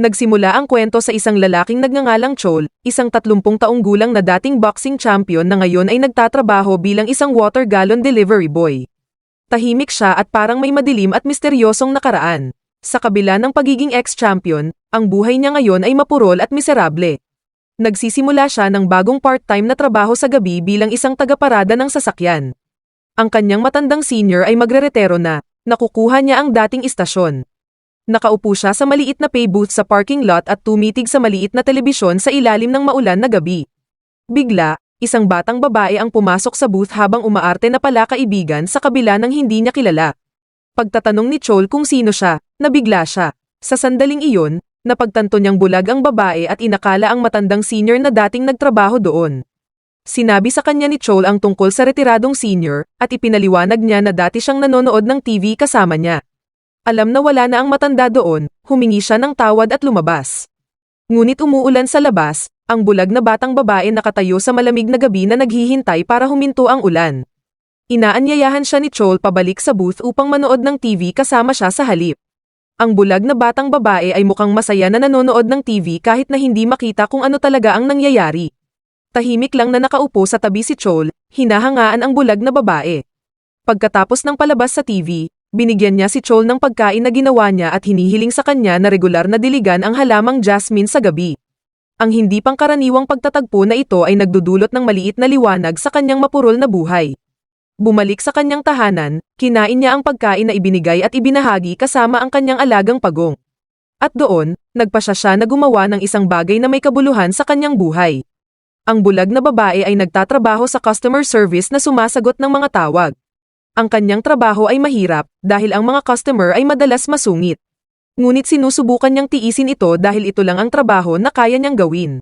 Nagsimula ang kwento sa isang lalaking nagngangalang Chol, isang 30 taong gulang na dating boxing champion na ngayon ay nagtatrabaho bilang isang water gallon delivery boy. Tahimik siya at parang may madilim at misteryosong nakaraan. Sa kabila ng pagiging ex-champion, ang buhay niya ngayon ay mapurol at miserable. Nagsisimula siya ng bagong part-time na trabaho sa gabi bilang isang tagaparada ng sasakyan. Ang kanyang matandang senior ay magreretero na, nakukuha niya ang dating istasyon. Nakaupo siya sa maliit na pay booth sa parking lot at tumitig sa maliit na telebisyon sa ilalim ng maulan na gabi. Bigla, isang batang babae ang pumasok sa booth habang umaarte na pala kaibigan sa kabila ng hindi niya kilala. Pagtatanong ni Chol kung sino siya, nabigla siya. Sa sandaling iyon, napagtanto niyang bulag ang babae at inakala ang matandang senior na dating nagtrabaho doon. Sinabi sa kanya ni Chol ang tungkol sa retiradong senior at ipinaliwanag niya na dati siyang nanonood ng TV kasama niya. Alam na wala na ang matanda doon, humingi siya ng tawad at lumabas. Ngunit umuulan sa labas, ang bulag na batang babae nakatayo sa malamig na gabi na naghihintay para huminto ang ulan. Inaanyayahan siya ni Chol pabalik sa booth upang manood ng TV kasama siya sa halip. Ang bulag na batang babae ay mukhang masaya na nanonood ng TV kahit na hindi makita kung ano talaga ang nangyayari. Tahimik lang na nakaupo sa tabi si Chol, hinahangaan ang bulag na babae. Pagkatapos ng palabas sa TV, binigyan niya si Chol ng pagkain na ginawa niya at hinihiling sa kanya na regular na diligan ang halamang jasmine sa gabi. Ang hindi pangkaraniwang pagtatagpo na ito ay nagdudulot ng maliit na liwanag sa kanyang mapurol na buhay. Bumalik sa kanyang tahanan, kinain niya ang pagkain na ibinigay at ibinahagi kasama ang kanyang alagang pagong. At doon, nagpasya siya na gumawa ng isang bagay na may kabuluhan sa kanyang buhay. Ang bulag na babae ay nagtatrabaho sa customer service na sumasagot ng mga tawag. Ang kanyang trabaho ay mahirap dahil ang mga customer ay madalas masungit. Ngunit sinusubukan niyang tiisin ito dahil ito lang ang trabaho na kaya niyang gawin.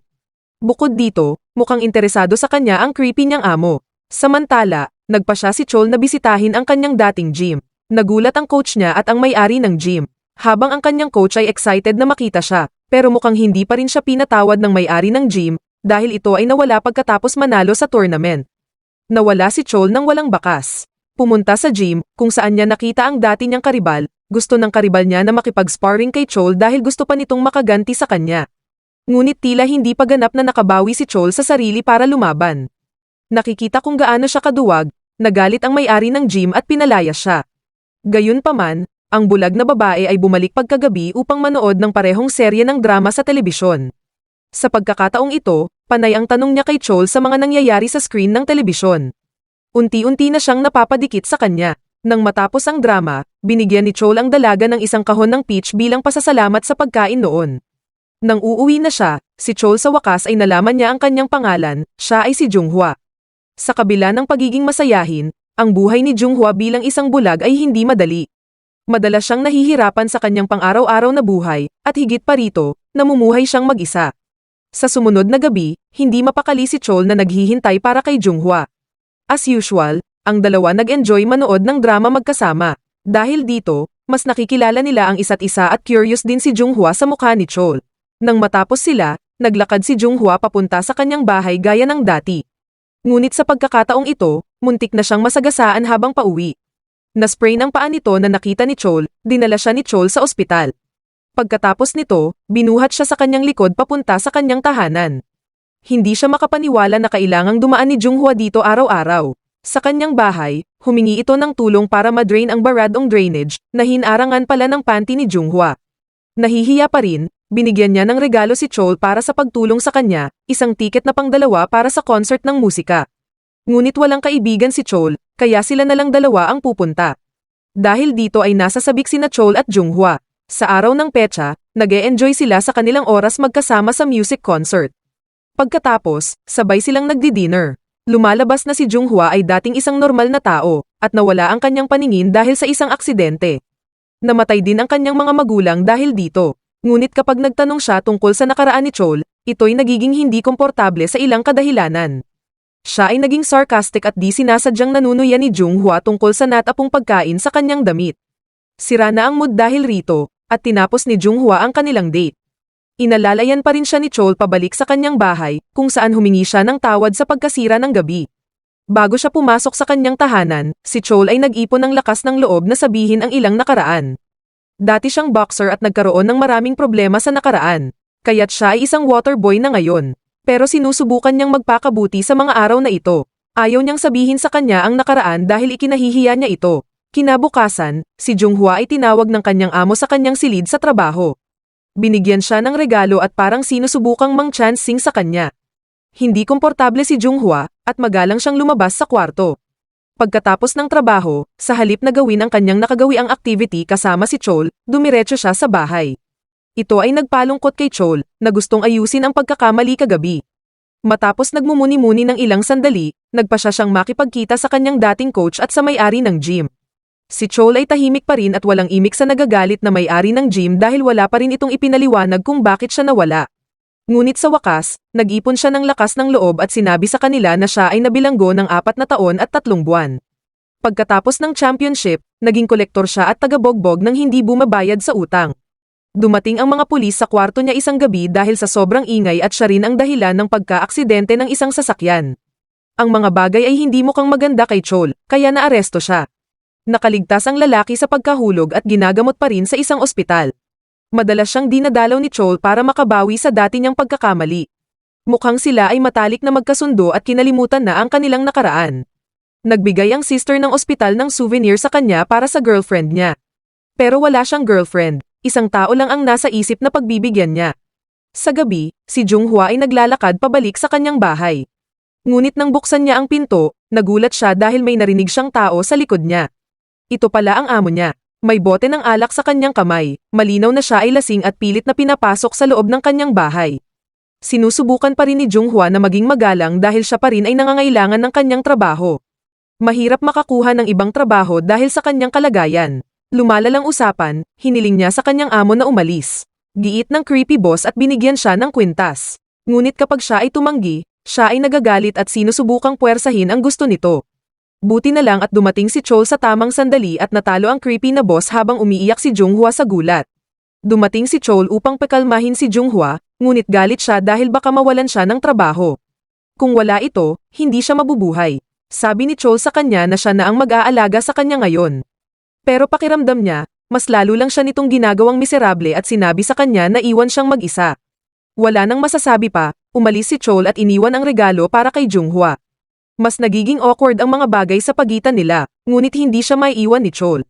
Bukod dito, mukhang interesado sa kanya ang creepy niyang amo. Samantala, nagpa siya si Chol na bisitahin ang kanyang dating gym. Nagulat ang coach niya at ang may-ari ng gym. Habang ang kanyang coach ay excited na makita siya, pero mukhang hindi pa rin siya pinatawad ng may-ari ng gym dahil ito ay nawala pagkatapos manalo sa tournament. Nawala si Chol nang walang bakas. Pumunta sa gym, kung saan niya nakita ang dati niyang karibal, gusto ng karibal niya na makipag-sparring kay Chol dahil gusto pa nitong makaganti sa kanya. Ngunit tila hindi pa ganap na nakabawi si Chol sa sarili para lumaban. Nakikita kung gaano siya kaduwag, nagalit ang may-ari ng gym at pinalaya siya. Gayunpaman, ang bulag na babae ay bumalik pagkagabi upang manood ng parehong serye ng drama sa telebisyon. Sa pagkakataong ito, panay ang tanong niya kay Chol sa mga nangyayari sa screen ng telebisyon. Unti-unti na siyang napapadikit sa kanya. Nang matapos ang drama, binigyan ni Chol ang dalaga ng isang kahon ng peach bilang pasasalamat sa pagkain noon. Nang uuwi na siya, si Chol sa wakas ay nalaman niya ang kanyang pangalan, siya ay si Junghwa. Sa kabila ng pagiging masayahin, ang buhay ni Junghwa bilang isang bulag ay hindi madali. Madalas siyang nahihirapan sa kanyang pang-araw-araw na buhay, at higit pa rito, namumuhay siyang mag-isa. Sa sumunod na gabi, hindi mapakali si Chol na naghihintay para kay Junghwa. As usual, ang dalawa nag-enjoy manood ng drama magkasama. Dahil dito, mas nakikilala nila ang isa't isa at curious din si Junghwa sa mukha ni Chol. Nang matapos sila, naglakad si Junghwa papunta sa kanyang bahay gaya ng dati. Ngunit sa pagkakataong ito, muntik na siyang masagasaan habang pauwi. Naspray ng paa nito na nakita ni Chol, dinala siya ni Chol sa ospital. Pagkatapos nito, binuhat siya sa kanyang likod papunta sa kanyang tahanan. Hindi siya makapaniwala na kailangang dumaan ni Junghwa dito araw-araw. Sa kanyang bahay, humingi ito ng tulong para madrain ang baradong drainage, na hinarangan pala ng panty ni Junghwa. Nahihiya pa rin, binigyan niya ng regalo si Chol para sa pagtulong sa kanya, isang tiket na pangdalawa para sa concert ng musika. Ngunit walang kaibigan si Chol, kaya sila na lang dalawa ang pupunta. Dahil dito ay nasa sabik sina Chol at Junghwa. Sa araw ng petsa, nag -e enjoy sila sa kanilang oras magkasama sa music concert. Pagkatapos, sabay silang nagdi-dinner. Lumalabas na si Junghwa ay dating isang normal na tao, at nawala ang kanyang paningin dahil sa isang aksidente. Namatay din ang kanyang mga magulang dahil dito. Ngunit kapag nagtanong siya tungkol sa nakaraan ni Chol, ito'y nagiging hindi komportable sa ilang kadahilanan. Siya ay naging sarcastic at di sinasadyang nanunuyan ni Junghwa tungkol sa natapong pagkain sa kanyang damit. Sira na ang mood dahil rito, at tinapos ni Junghwa ang kanilang date. Inalalayan pa rin siya ni Chol pabalik sa kanyang bahay, kung saan humingi siya ng tawad sa pagkasira ng gabi. Bago siya pumasok sa kanyang tahanan, si Chol ay nag-ipon ng lakas ng loob na sabihin ang ilang nakaraan. Dati siyang boxer at nagkaroon ng maraming problema sa nakaraan. Kaya't siya ay isang water boy na ngayon. Pero sinusubukan niyang magpakabuti sa mga araw na ito. Ayaw niyang sabihin sa kanya ang nakaraan dahil ikinahihiya niya ito. Kinabukasan, si Junghua ay tinawag ng kanyang amo sa kanyang silid sa trabaho. Binigyan siya ng regalo at parang sinusubukang mang-chancing sa kanya. Hindi komportable si Junghua at magalang siyang lumabas sa kwarto. Pagkatapos ng trabaho, sa halip na gawin ang kanyang nakagawiang activity kasama si Chol, dumiretso siya sa bahay. Ito ay nagpalungkot kay Chol, na gustong ayusin ang pagkakamali kagabi. Matapos nagmumuni-muni ng ilang sandali, nagpa siya siyang makipagkita sa kanyang dating coach at sa may-ari ng gym. Si Chol ay tahimik pa rin at walang imik sa nagagalit na may-ari ng gym dahil wala pa rin itong ipinaliwanag kung bakit siya nawala. Ngunit sa wakas, nag-ipon siya ng lakas ng loob at sinabi sa kanila na siya ay nabilanggo ng apat na taon at tatlong buwan. Pagkatapos ng championship, naging kolektor siya at tagabogbog ng hindi bumabayad sa utang. Dumating ang mga pulis sa kwarto niya isang gabi dahil sa sobrang ingay at siya rin ang dahilan ng pagka-aksidente ng isang sasakyan. Ang mga bagay ay hindi mukhang maganda kay Chol, kaya naaresto siya. Nakaligtas ang lalaki sa pagkahulog at ginagamot pa rin sa isang ospital. Madalas siyang dinadalaw ni Chol para makabawi sa dati niyang pagkakamali. Mukhang sila ay matalik na magkasundo at kinalimutan na ang kanilang nakaraan. Nagbigay ang sister ng ospital ng souvenir sa kanya para sa girlfriend niya. Pero wala siyang girlfriend, isang tao lang ang nasa isip na pagbibigyan niya. Sa gabi, si Junghua ay naglalakad pabalik sa kanyang bahay. Ngunit nang buksan niya ang pinto, nagulat siya dahil may narinig siyang tao sa likod niya. Ito pala ang amo niya. May bote ng alak sa kanyang kamay, malinaw na siya ay lasing at pilit na pinapasok sa loob ng kanyang bahay. Sinusubukan pa rin ni Junghua na maging magalang dahil siya pa rin ay nangangailangan ng kanyang trabaho. Mahirap makakuha ng ibang trabaho dahil sa kanyang kalagayan. Lumalalang usapan, hiniling niya sa kanyang amo na umalis. Giit ng creepy boss at binigyan siya ng kwintas. Ngunit kapag siya ay tumanggi, siya ay nagagalit at sinusubukang puwersahin ang gusto nito. Buti na lang at dumating si Chol sa tamang sandali at natalo ang creepy na boss habang umiiyak si Junghua sa gulat. Dumating si Chol upang pakalmahin si Junghua, ngunit galit siya dahil baka mawalan siya ng trabaho. Kung wala ito, hindi siya mabubuhay. Sabi ni Chol sa kanya na siya na ang mag-aalaga sa kanya ngayon. Pero pakiramdam niya, mas lalo lang siya nitong ginagawang miserable at sinabi sa kanya na iwan siyang mag-isa. Wala nang masasabi pa, umalis si Chol at iniwan ang regalo para kay Junghua. Mas nagiging awkward ang mga bagay sa pagitan nila, ngunit hindi siya maiiwan ni Chol.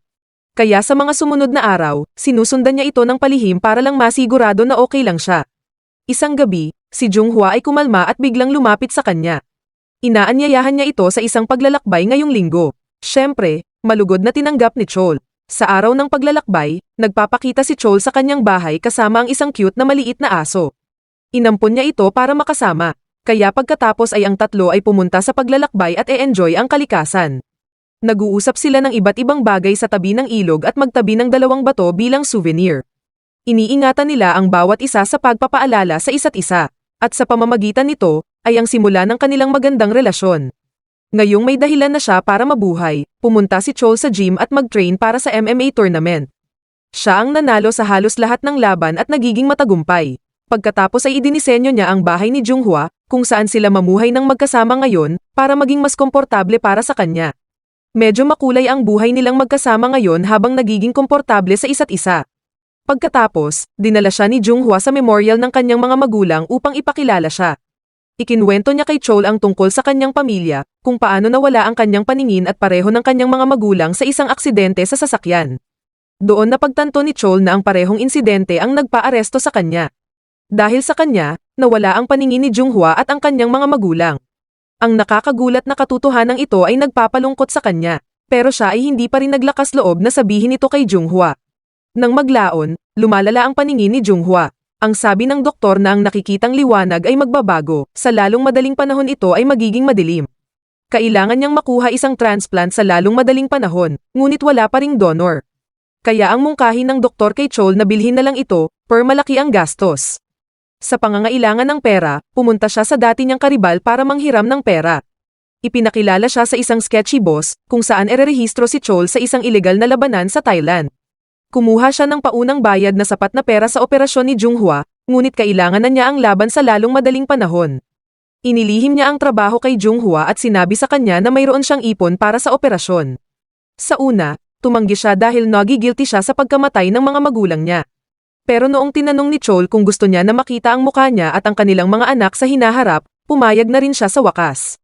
Kaya sa mga sumunod na araw, sinusundan niya ito ng palihim para lang masigurado na okay lang siya. Isang gabi, si Junghua ay kumalma at biglang lumapit sa kanya. Inaanyayahan niya ito sa isang paglalakbay ngayong linggo. Siyempre, malugod na tinanggap ni Chol. Sa araw ng paglalakbay, nagpapakita si Chol sa kanyang bahay kasama ang isang cute na maliit na aso. Inampon niya ito para makasama kaya pagkatapos ay ang tatlo ay pumunta sa paglalakbay at e-enjoy ang kalikasan. Nag-uusap sila ng iba't ibang bagay sa tabi ng ilog at magtabi ng dalawang bato bilang souvenir. Iniingatan nila ang bawat isa sa pagpapaalala sa isa't isa, at sa pamamagitan nito, ay ang simula ng kanilang magandang relasyon. Ngayong may dahilan na siya para mabuhay, pumunta si Chol sa gym at mag-train para sa MMA tournament. Siya ang nanalo sa halos lahat ng laban at nagiging matagumpay. Pagkatapos ay idinisenyo niya ang bahay ni Junghua, kung saan sila mamuhay ng magkasama ngayon, para maging mas komportable para sa kanya. Medyo makulay ang buhay nilang magkasama ngayon habang nagiging komportable sa isa't isa. Pagkatapos, dinala siya ni Junghua sa memorial ng kanyang mga magulang upang ipakilala siya. Ikinwento niya kay Chol ang tungkol sa kanyang pamilya, kung paano nawala ang kanyang paningin at pareho ng kanyang mga magulang sa isang aksidente sa sasakyan. Doon napagtanto ni Chol na ang parehong insidente ang nagpaaresto sa kanya. Dahil sa kanya, nawala ang paningin ni Junghua at ang kanyang mga magulang. Ang nakakagulat na katotohanan ito ay nagpapalungkot sa kanya, pero siya ay hindi pa rin naglakas loob na sabihin ito kay Junghua. Nang maglaon, lumalala ang paningin ni Junghua. Ang sabi ng doktor na ang nakikitang liwanag ay magbabago, sa lalong madaling panahon ito ay magiging madilim. Kailangan niyang makuha isang transplant sa lalong madaling panahon, ngunit wala pa ring donor. Kaya ang mungkahi ng doktor kay Chol na bilhin na lang ito, per malaki ang gastos. Sa pangangailangan ng pera, pumunta siya sa dati niyang karibal para manghiram ng pera. Ipinakilala siya sa isang sketchy boss, kung saan ererehistro si Chol sa isang ilegal na labanan sa Thailand. Kumuha siya ng paunang bayad na sapat na pera sa operasyon ni Junghua, ngunit kailangan na niya ang laban sa lalong madaling panahon. Inilihim niya ang trabaho kay Junghua at sinabi sa kanya na mayroon siyang ipon para sa operasyon. Sa una, tumanggi siya dahil nagi-guilty siya sa pagkamatay ng mga magulang niya. Pero noong tinanong ni Chol kung gusto niya na makita ang mukha niya at ang kanilang mga anak sa hinaharap, pumayag na rin siya sa wakas.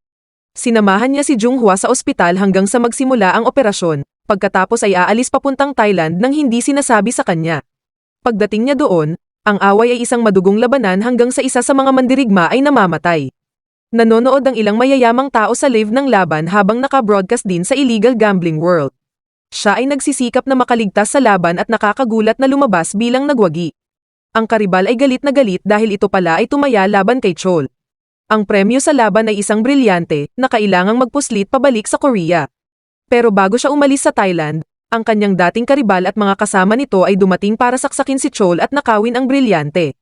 Sinamahan niya si Junghua sa ospital hanggang sa magsimula ang operasyon, pagkatapos ay aalis papuntang Thailand nang hindi sinasabi sa kanya. Pagdating niya doon, ang away ay isang madugong labanan hanggang sa isa sa mga mandirigma ay namamatay. Nanonood ang ilang mayayamang tao sa live ng laban habang naka-broadcast din sa illegal gambling world. Siya ay nagsisikap na makaligtas sa laban at nakakagulat na lumabas bilang nagwagi. Ang karibal ay galit na galit dahil ito pala ay tumaya laban kay Chol. Ang premyo sa laban ay isang brilyante na kailangang magpuslit pabalik sa Korea. Pero bago siya umalis sa Thailand, ang kanyang dating karibal at mga kasama nito ay dumating para saksakin si Chol at nakawin ang brilyante.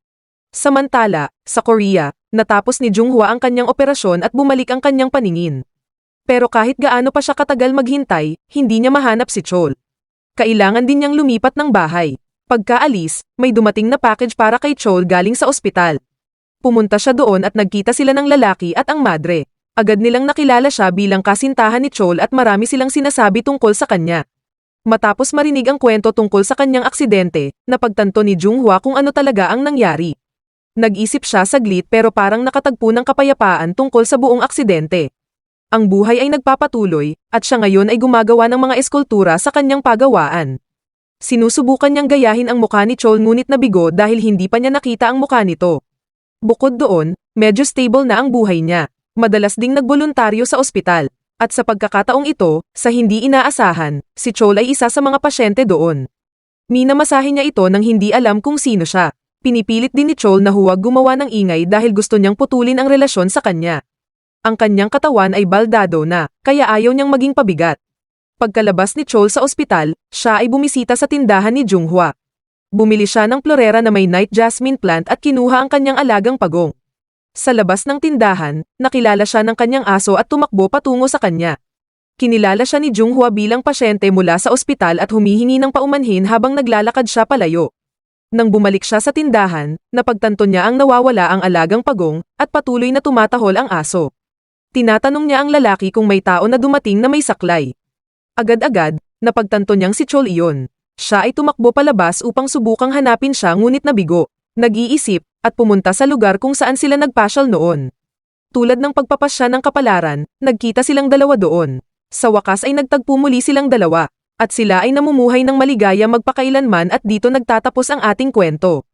Samantala, sa Korea, natapos ni Junghua ang kanyang operasyon at bumalik ang kanyang paningin. Pero kahit gaano pa siya katagal maghintay, hindi niya mahanap si Chol. Kailangan din niyang lumipat ng bahay. Pagkaalis, may dumating na package para kay Chol galing sa ospital. Pumunta siya doon at nagkita sila ng lalaki at ang madre. Agad nilang nakilala siya bilang kasintahan ni Chol at marami silang sinasabi tungkol sa kanya. Matapos marinig ang kwento tungkol sa kanyang aksidente, napagtanto ni Junghua kung ano talaga ang nangyari. Nag-isip siya saglit pero parang nakatagpo ng kapayapaan tungkol sa buong aksidente. Ang buhay ay nagpapatuloy, at siya ngayon ay gumagawa ng mga eskultura sa kanyang pagawaan. Sinusubukan niyang gayahin ang mukha ni Chol ngunit nabigo dahil hindi pa niya nakita ang mukha nito. Bukod doon, medyo stable na ang buhay niya. Madalas ding nagboluntaryo sa ospital. At sa pagkakataong ito, sa hindi inaasahan, si Chol ay isa sa mga pasyente doon. Minamasahe niya ito nang hindi alam kung sino siya. Pinipilit din ni Chol na huwag gumawa ng ingay dahil gusto niyang putulin ang relasyon sa kanya. Ang kanyang katawan ay baldado na, kaya ayaw niyang maging pabigat. Pagkalabas ni Chol sa ospital, siya ay bumisita sa tindahan ni Junghua. Bumili siya ng florera na may night jasmine plant at kinuha ang kanyang alagang pagong. Sa labas ng tindahan, nakilala siya ng kanyang aso at tumakbo patungo sa kanya. Kinilala siya ni Junghua bilang pasyente mula sa ospital at humihingi ng paumanhin habang naglalakad siya palayo. Nang bumalik siya sa tindahan, napagtanto niya ang nawawala ang alagang pagong at patuloy na tumatahol ang aso. Tinatanong niya ang lalaki kung may tao na dumating na may saklay. Agad-agad, napagtanto niyang si Chol iyon. Siya ay tumakbo palabas upang subukang hanapin siya ngunit nabigo. Nag-iisip, at pumunta sa lugar kung saan sila nagpasyal noon. Tulad ng pagpapasya ng kapalaran, nagkita silang dalawa doon. Sa wakas ay nagtagpo muli silang dalawa, at sila ay namumuhay ng maligaya magpakailanman at dito nagtatapos ang ating kwento.